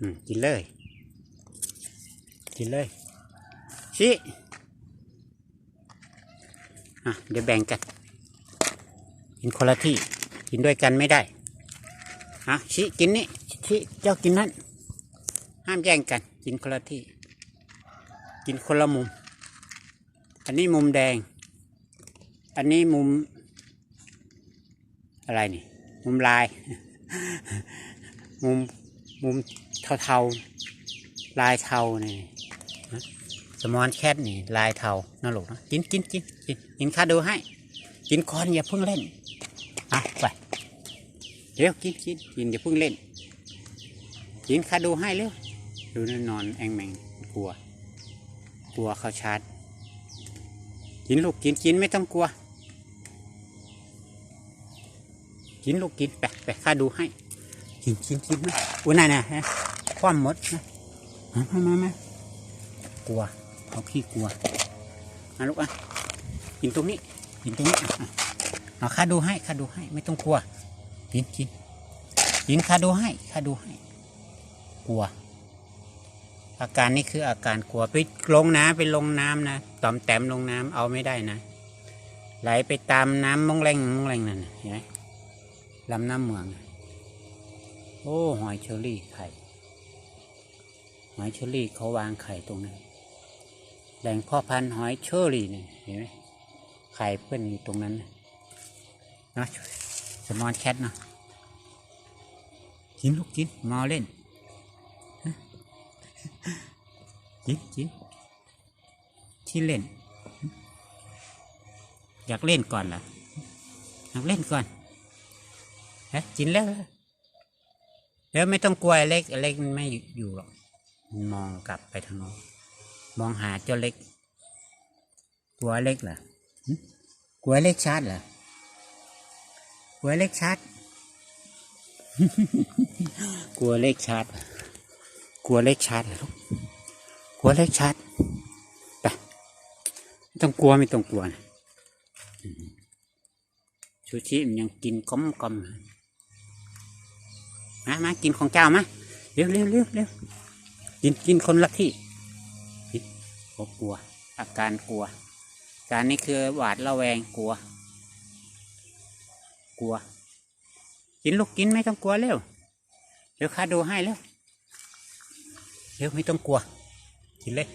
อืมกินเลย กินเลยชี้อะเดี๋ยวแบ่งกัน กินคนละที่ กินด้วยกันไม่ได้อะชี้กินนี่ชี้เจ้ากินนั่นห้ามแย่งกัน กินคนละที่ กินคนละมุม อันนี้มุมแดง อันนี้มุม อะไรนี่ มุมลาย มุม มุมเทาๆลายเทานี่สมอนแคทนี่ลายเทาน่าหลกนะกินกินกินกินกินข้าดูให้ กินคอนอย่าเพิ่งเล่นอะไปเร็วกินกินกินอย่าเพิ่งเล่น กินข้าดูให้เร็วดูนั่นนอนแองแมงกลัว กลัวเขาชาร์จกินลูกกินกินไม่ต้องกลัว กินลูกกินแปะแปะข้าดูให้ กินกินกินนะอุ้ยน่ะนะฮะคว่ำหมดนะมามามามกลัวเขาขี้กลัวมาลูกอะกินตรงนี้ กินตรงนี้เอาข้าดูให้ข้าดูให้ ไม่ต้องกลัว กินกินกินข้าดูให้ข้าดูให้ กลัว อาการนี้คืออาการกลัวไปลงน้ำไปลงน้ำนะตอมแต้มลงน้ำเอาไม่ได้นะ ไหลไปตามน้ำมองแรงมองแรงนั่นน่ะเห็นไหมลำน้ำเมืองนะ โอ้หอยเชอรี่ไข่ หอยเชอรี่เขาวางไข่ตรงนั้นแหล่งพ่อพันธุ์หอยเชอรี่เนี่ยเห็นไหมไข่เพื่อนอยู่ตรงนั้นนะเนาะสมอนแคทเนาะกินลูกกินมาเล่นกินกินที่เล่น อยากเล่นก่อนเหรออยากเล่นก่อนเฮ้กินแล้ว แล้วไม่ต้องกลัวเล็กเล็กมันไม่อยู่หรอกมันมองกลับไปทางโน้นมองหาเจ้าเล็ก กลัวเล็กเหรอกลัวเล็กชาร์จเหรอกลัวเล็กชาร์จกลัวเล็กชาร์จกลัวเล็กชาร์จเหรอลูกกลัวเล็กชัดไปไม่ต้องกลัวไม่ต้องกลัวนะชูชิมันยังกินก้มก้ม มามากินของเจ้ามาเร็วเร็วเร็วเร็วกินกินคนละที่กินโอ้กลัว อาการกลัว การนี้คือหวาดระแวงกลัว กลัว กินลูกกินไม่ต้องกลัวเร็วเร็วข้าดูให้เร็วเร็วไม่ต้องกลัว กินเลย